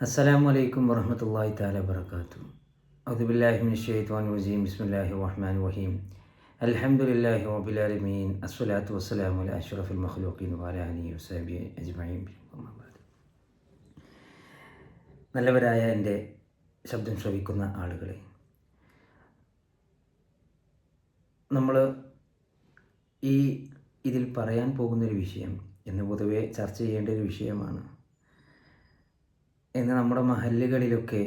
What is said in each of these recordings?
അസ്സലാമു അലൈക്കും വറഹമത്തല്ലാഹി താല വർക്കാത്തു അദുബില്ലാഹിമിൻ ഷെയ്ത്വാൻ വസീം ബിസ്മില്ലാഹി റഹ്മാൻ വഹീം അൽഹംദുലില്ലാഹി റബ്ബിലാലമീൻ അസ്സലാത്തു വസ്സലാമു അല അഷ്റഫുൽ വസഹബിഹി അജ്മഈൻ. അമ്മാ ബഅദ്. നല്ലവരായ എന്റെ ശബ്ദം ശ്രവിക്കുന്ന ആളുകളെ നമ്മൾ ഈ ഇതിൽ പറയാൻ പോകുന്നൊരു വിഷയം എന്ന് പൊതുവെ ചർച്ച ചെയ്യേണ്ട ഒരു വിഷയമാണ്. ഇന്ന് നമ്മുടെ മഹല്ലുകളിലൊക്കെ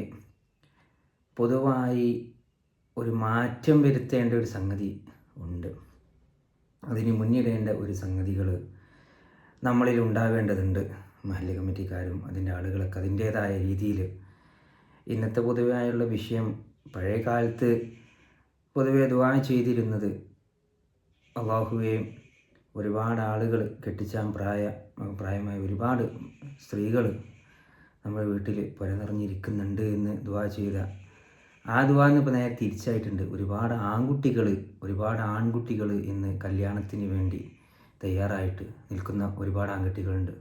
പൊതുവായി ഒരു മാറ്റം വരുത്തേണ്ട ഒരു സംഗതി ഉണ്ട്. അതിന് മുന്നിടേണ്ട ഒരു സംഗതികൾ നമ്മളിൽ ഉണ്ടാവേണ്ടതുണ്ട്. മഹല്ല് കമ്മിറ്റിക്കാരും അതിന്റെ ആളുകളൊക്കെ അതിന്റേതായ രീതിയിൽ ഇന്നത്തെ പൊതുവായുള്ള വിഷയം പഴയ കാലത്ത് പൊതുവെ ദുആ ചെയ്തിരുന്നത് അള്ളാഹുവേയും ഒരുപാട് ആളുകൾ കെട്ടിച്ചാൻ പ്രായ പ്രായമായ ഒരുപാട് സ്ത്രീകൾ നമ്മുടെ വീട്ടിൽ പുര നിറഞ്ഞിരിക്കുന്നുണ്ട് എന്ന് ദുവാ ചെയ്ത. ആ ദുവാന്ന് ഇപ്പോൾ നേരെ തിരിച്ചായിട്ടുണ്ട്. ഒരുപാട് ആൺകുട്ടികൾ ഒരുപാട് ആൺകുട്ടികൾ ഇന്ന് കല്യാണത്തിന് വേണ്ടി തയ്യാറായിട്ട് നിൽക്കുന്ന ഒരുപാട് ആൺകുട്ടികളുണ്ട്.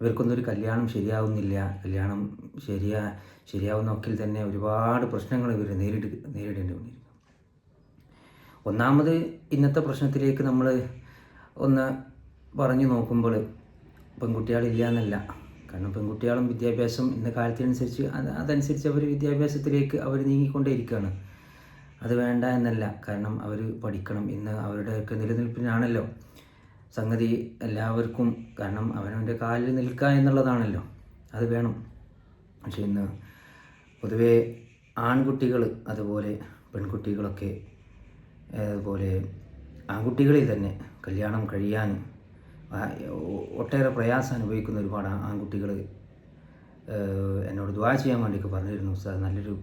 ഇവർക്കൊന്നും ഒരു കല്യാണം ശരിയാവുന്നില്ല. കല്യാണം ശരിയാ ശരിയാവുന്ന ഒക്കിൽ തന്നെ ഒരുപാട് പ്രശ്നങ്ങൾ ഇവർ നേരിട്ട് നേരിടേണ്ടി ഒന്നാമത് ഇന്നത്തെ പ്രശ്നത്തിലേക്ക് നമ്മൾ ഒന്ന് പറഞ്ഞു നോക്കുമ്പോൾ പെൺകുട്ടികളില്ല എന്നല്ല കാരണം പെൺകുട്ടികളും വിദ്യാഭ്യാസം ഇന്ന കാലത്തിനനുസരിച്ച് അത് അതനുസരിച്ച് അവർ വിദ്യാഭ്യാസത്തിലേക്ക് അവർ നീങ്ങിക്കൊണ്ടേയിരിക്കുകയാണ് അത് വേണ്ട എന്നല്ല. കാരണം അവർ പഠിക്കണം ഇന്ന് അവരുടെയൊക്കെ നിലനിൽപ്പിനാണല്ലോ. സംഗതി എല്ലാവർക്കും കാരണം അവനവന്റെ കാലിൽ നിൽക്കുക എന്നുള്ളതാണല്ലോ. അത് വേണം. പക്ഷേ ഇന്ന് പൊതുവേ ആൺകുട്ടികൾ അതുപോലെ പെൺകുട്ടികളൊക്കെ അതുപോലെ ആൺകുട്ടികളിൽ തന്നെ കല്യാണം ഒ- ഒട്ടേറെ പ്രയാസം അനുഭവിക്കുന്ന ഒരുപാട് ആൺകുട്ടികൾ എന്നോട് ദ്വാ ചെയ്യാൻ വേണ്ടിയൊക്കെ പറഞ്ഞിരുന്നു. ഉസ്താദ് നല്ലൊരു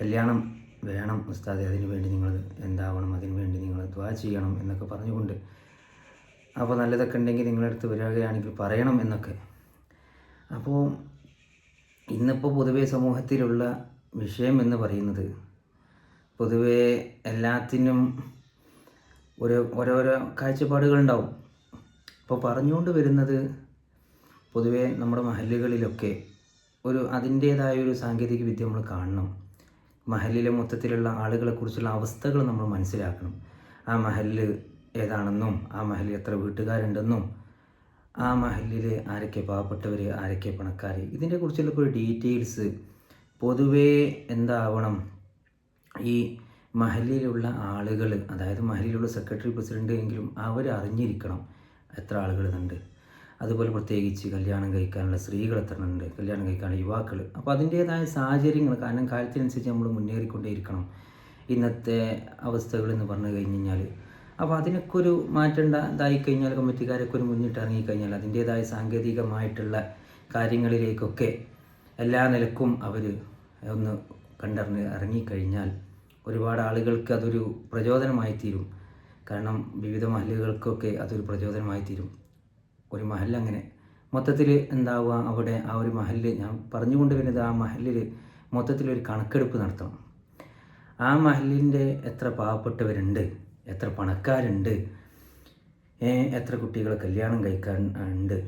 കല്യാണം വേണം ഉസ്താദ്. അതിന് വേണ്ടി നിങ്ങൾ എന്താവണം? അതിന് വേണ്ടി നിങ്ങൾ ദ്വാ ചെയ്യണം എന്നൊക്കെ പറഞ്ഞുകൊണ്ട്. അപ്പോൾ നല്ലതൊക്കെ ഉണ്ടെങ്കിൽ നിങ്ങളടുത്ത് വരികയാണെങ്കിൽ പറയണം എന്നൊക്കെ. അപ്പോൾ ഇന്നിപ്പോൾ പൊതുവേ സമൂഹത്തിലുള്ള വിഷയം എന്ന് പറയുന്നത് പൊതുവേ എല്ലാത്തിനും ഒരു ഓരോരോ കാഴ്ചപ്പാടുകളുണ്ടാവും അപ്പോൾ പറഞ്ഞുകൊണ്ട് വരുന്നത് പൊതുവേ നമ്മുടെ മഹല്ലുകളിലൊക്കെ ഒരു അതിന്റേതായ ഒരു സാങ്കേതിക വിദ്യ നമ്മൾ കാണണം. മഹലിലെ മൊത്തത്തിലുള്ള ആളുകളെക്കുറിച്ചുള്ള അവസ്ഥകൾ നമ്മൾ മനസ്സിലാക്കണം. ആ മഹല്ല് ഏതാണെന്നും ആ മഹലിൽ എത്ര വീട്ടുകാരുണ്ടെന്നും ആ മഹലിൽ ആരൊക്കെ പാവപ്പെട്ടവർ ആരൊക്കെ പണക്കാർ ഇതിന്റെ കുറിച്ചുള്ള ഒരു ഡീറ്റെയിൽസ് പൊതുവേ എന്താവണം? ഈ മഹലിലുള്ള ആളുകൾ അതായത് മഹലിലുള്ള സെക്രട്ടറി പ്രസിഡന്റ് എങ്കിലും അവർ അറിഞ്ഞിരിക്കണം എത്ര ആളുകൾ ആളുകളുണ്ട്? അതുപോലെ പ്രത്യേകിച്ച് കല്യാണം കഴിക്കാനുള്ള സ്ത്രീകൾ എത്ര ഉണ്ട് കല്യാണം കഴിക്കാനുള്ള യുവാക്കൾ അപ്പോൾ അതിന്റേതായ സാഹചര്യങ്ങൾ കാരണം കാലത്തിനനുസരിച്ച് നമ്മൾ മുന്നേറിക്കൊണ്ടേയിരിക്കണം. ഇന്നത്തെ അവസ്ഥകൾ എന്ന് പറഞ്ഞു കഴിഞ്ഞ് കഴിഞ്ഞാൽ അപ്പോൾ അതിനൊക്കെ ഒരു മാറ്റം ഇതായി കഴിഞ്ഞാൽ കമ്മിറ്റിക്കാരൊക്കെ ഒരു മുന്നിട്ട് ഇറങ്ങിക്കഴിഞ്ഞാൽ അതിന്റേതായ സാങ്കേതികമായിട്ടുള്ള കാര്യങ്ങളിലേക്കൊക്കെ എല്ലാ നിലക്കും അവർ ഒന്ന് കണ്ടറിഞ്ഞ് ഇറങ്ങിക്കഴിഞ്ഞാൽ ഒരുപാട് ആളുകൾക്ക് അതൊരു പ്രചോദനമായി തീരും കാരണം വിവിധ മഹലുകൾക്കൊക്കെ അതൊരു പ്രചോദനമായി തീരും. ഒരു മഹൽ അങ്ങനെ. മൊത്തത്തിൽ എന്താവുക അവിടെ ആ ഒരു മഹലിൽ ഞാൻ പറഞ്ഞുകൊണ്ട് വരുന്നത് ആ മഹലിൽ മൊത്തത്തിലൊരു കണക്കെടുപ്പ് നടത്തണം. ആ മഹലിന്റെ എത്ര പാവപ്പെട്ടവരുണ്ട് എത്ര പണക്കാരുണ്ട് എത്ര കുട്ടികൾ കല്യാണം കഴിക്കാൻ ഉണ്ട്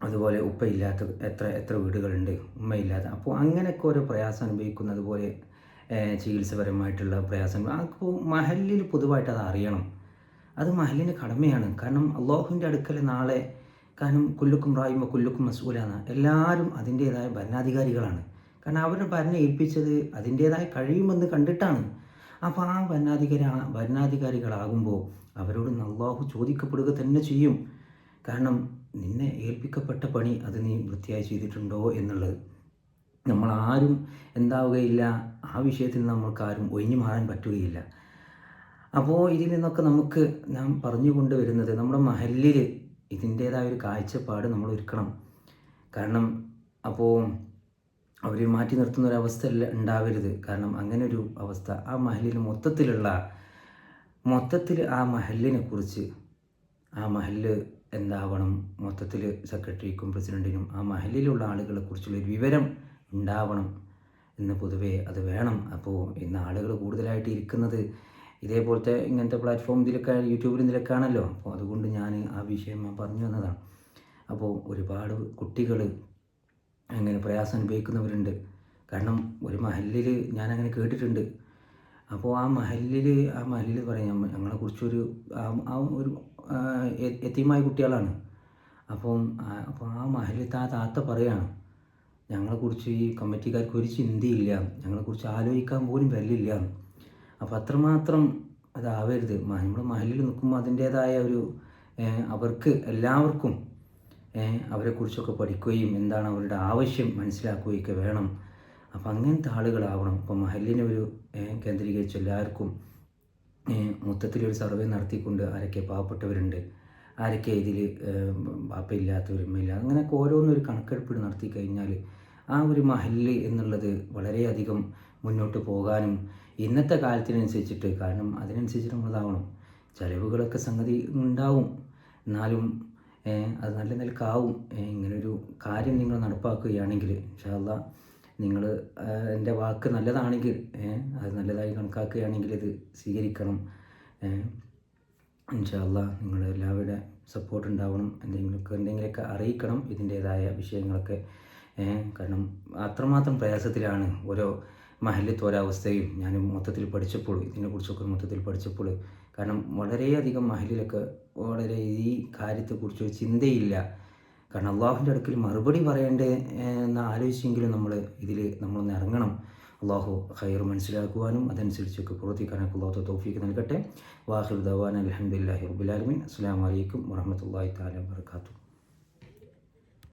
അതുപോലെ ഉപ്പയില്ലാത്ത എത്ര എത്ര വീടുകളുണ്ട് ഉമ്മയില്ലാത്ത അപ്പോൾ അങ്ങനെയൊക്കെ ഓരോ പ്രയാസം അനുഭവിക്കുന്നത് പോലെ ചികിത്സപരമായിട്ടുള്ള പ്രയാസങ്ങൾ. അപ്പോൾ മഹലിൽ പൊതുവായിട്ട് അത് അറിയണം. അത് മഹലിന് കടമയാണ്. കാരണം അള്ളാഹുവിന്റെ അടുക്കൽ നാളെ കാരണം കുല്ലുക്കും റായുമ്പോൾ കുല്ലുക്കും മസൂലാണ് എല്ലാവരും അതിന്റേതായ ഭരണാധികാരികളാണ്. കാരണം അവരുടെ ഭരണം ഏൽപ്പിച്ചത് അതിന്റേതായ കഴിയുമെന്ന് കണ്ടിട്ടാണ്. അപ്പോൾ ആ ഭരണാധികാരി ഭരണാധികാരികളാകുമ്പോൾ അവരോട് അള്ളാഹു ചോദിക്കപ്പെടുക തന്നെ ചെയ്യും. കാരണം നിന്നെ ഏൽപ്പിക്കപ്പെട്ട പണി അത് നീ വൃത്തിയായി ചെയ്തിട്ടുണ്ടോ എന്നുള്ളത്. നമ്മൾ ആരും എന്താവുകയില്ല. ആ വിഷയത്തിൽ നമ്മൾക്കാരും ഒഴിഞ്ഞു മാറാൻ പറ്റുകയില്ല. അപ്പോൾ ഇതിൽ നിന്നൊക്കെ നമുക്ക് ഞാൻ പറഞ്ഞു കൊണ്ടുവരുന്നത് നമ്മുടെ മഹല്ലിൽ ഇതിന്റേതായ ഒരു കാഴ്ചപ്പാട് നമ്മൾ ഒരുക്കണം. കാരണം അപ്പോൾ അവർ മാറ്റി നിർത്തുന്ന ഒരു അവസ്ഥ ഉണ്ടാവരുത്. കാരണം അങ്ങനെ ഒരു അവസ്ഥ ആ മഹലിൽ മൊത്തത്തിലുള്ള മൊത്തത്തിൽ ആ മഹലിനെ കുറിച്ച് ആ മഹൽ എന്താവണം? മൊത്തത്തിൽ സെക്രട്ടറിക്കും പ്രസിഡന്റിനും ആ മഹലിലുള്ള ആളുകളെ കുറിച്ചുള്ള ഒരു വിവരം ഉണ്ടാവണം ഇന്ന് പൊതുവേ അത് വേണം അപ്പോൾ ഇന്ന് ആളുകൾ കൂടുതലായിട്ട് ഇരിക്കുന്നത് ഇതേപോലത്തെ ഇങ്ങനത്തെ പ്ലാറ്റ്ഫോം ഇതിലൊക്കെ യൂട്യൂബിൽ ഇതിലൊക്കെയാണല്ലോ അപ്പോൾ അതുകൊണ്ട് ഞാൻ ആ വിഷയം ഞാൻ പറഞ്ഞു വന്നതാണ് അപ്പോൾ ഒരുപാട് കുട്ടികൾ അങ്ങനെ പ്രയാസം അനുഭവിക്കുന്നവരുണ്ട് കാരണം ഒരു മഹലിൽ ഞാനങ്ങനെ കേട്ടിട്ടുണ്ട് അപ്പോൾ ആ മഹലിൽ ആ മഹലിൽ പറയാം ഞങ്ങളെ കുറിച്ചൊരു ആ- ഒരു എത്തിയുമായ കുട്ടികളാണ് അപ്പം അപ്പോൾ ആ മഹലിലത്തെ ആ താത്ത പറയാണ് ഞങ്ങളെക്കുറിച്ച് ഈ കമ്മിറ്റിക്കാർക്ക് ഒരു ചിന്തയില്ല. ഞങ്ങളെക്കുറിച്ച് ആലോചിക്കാൻ പോലും വരില്ല അപ്പോൾ അത്രമാത്രം അതാവരുത്. നമ്മൾ മഹലിൽ നിൽക്കുമ്പോൾ അതിന്റേതായ ഒരു അവർക്ക് എല്ലാവർക്കും അവരെക്കുറിച്ചൊക്കെ പഠിക്കുകയും എന്താണ് അവരുടെ ആവശ്യം മനസ്സിലാക്കുകയൊക്കെ വേണം. അപ്പം അങ്ങനത്തെ ആളുകളാവണം. ഇപ്പം മഹലിനെ ഒരു കേന്ദ്രീകരിച്ച് എല്ലാവർക്കും മൊത്തത്തിലൊരു സർവേ നടത്തിക്കൊണ്ട് ആരൊക്കെ പാവപ്പെട്ടവരുണ്ട് ആരൊക്കെ ഇതിൽ പാപ്പയില്ലാത്തവർ ഇല്ല അങ്ങനെയൊക്കെ ഓരോന്നൊരു കണക്കെടുപ്പ് നടത്തി കഴിഞ്ഞാൽ ആ ഒരു മഹൽ എന്നുള്ളത് വളരെയധികം മുന്നോട്ട് പോകാനും ഇന്നത്തെ കാലത്തിനനുസരിച്ചിട്ട് കാരണം അതിനനുസരിച്ചിട്ട് നമ്മളതാവണം. ചിലവുകളൊക്കെ സംഗതി ഉണ്ടാവും. എന്നാലും അത് നല്ല നിലക്കാവും. ഇങ്ങനൊരു കാര്യം നിങ്ങൾ നടപ്പാക്കുകയാണെങ്കിൽ ഇൻഷാല്ല നിങ്ങൾ എന്റെ വാക്ക് നല്ലതാണെങ്കിൽ അത് നല്ലതായി കണക്കാക്കുകയാണെങ്കിൽ ഇത് സ്വീകരിക്കണം. ഇൻഷാല്ല നിങ്ങളെല്ലാവരുടെ സപ്പോർട്ട് ഉണ്ടാവണം. എന്തെങ്കിലുമൊക്കെ എന്തെങ്കിലുമൊക്കെ അറിയിക്കണം ഇതിന്റേതായ വിഷയങ്ങളൊക്കെ. കാരണം അത്രമാത്രം പ്രയാസത്തിലാണ് ഓരോ മഹലിത്തെ ഒരവസ്ഥയും ഞാൻ മൊത്തത്തിൽ പഠിച്ചപ്പോൾ ഇതിനെക്കുറിച്ചൊക്കെ മൊത്തത്തിൽ പഠിച്ചപ്പോൾ. കാരണം വളരെയധികം മഹലിലൊക്കെ വളരെ ഈ കാര്യത്തെക്കുറിച്ച് ചിന്തയില്ല. കാരണം അള്ളാഹുവിന്റെ അടുക്കൽ മറുപടി പറയേണ്ടത് എന്ന് ആലോചിച്ചെങ്കിലും നമ്മൾ ഇതിൽ നമ്മളൊന്ന് ഇറങ്ങണം. അള്ളാഹു ഹൈർ മനസ്സിലാക്കുവാനും അതനുസരിച്ചൊക്കെ പ്രവർത്തിക്കാനൊക്കെ അള്ളാഹു തൗഫീക്ക് നൽകട്ടെ. വാഹിർ ദവാൻ അലഹമുല്ലാഹി റബുലാലമീൻ അസ്സാം വലൈക്കും വറഹമത്തല്ലാഹി താല വാത്തു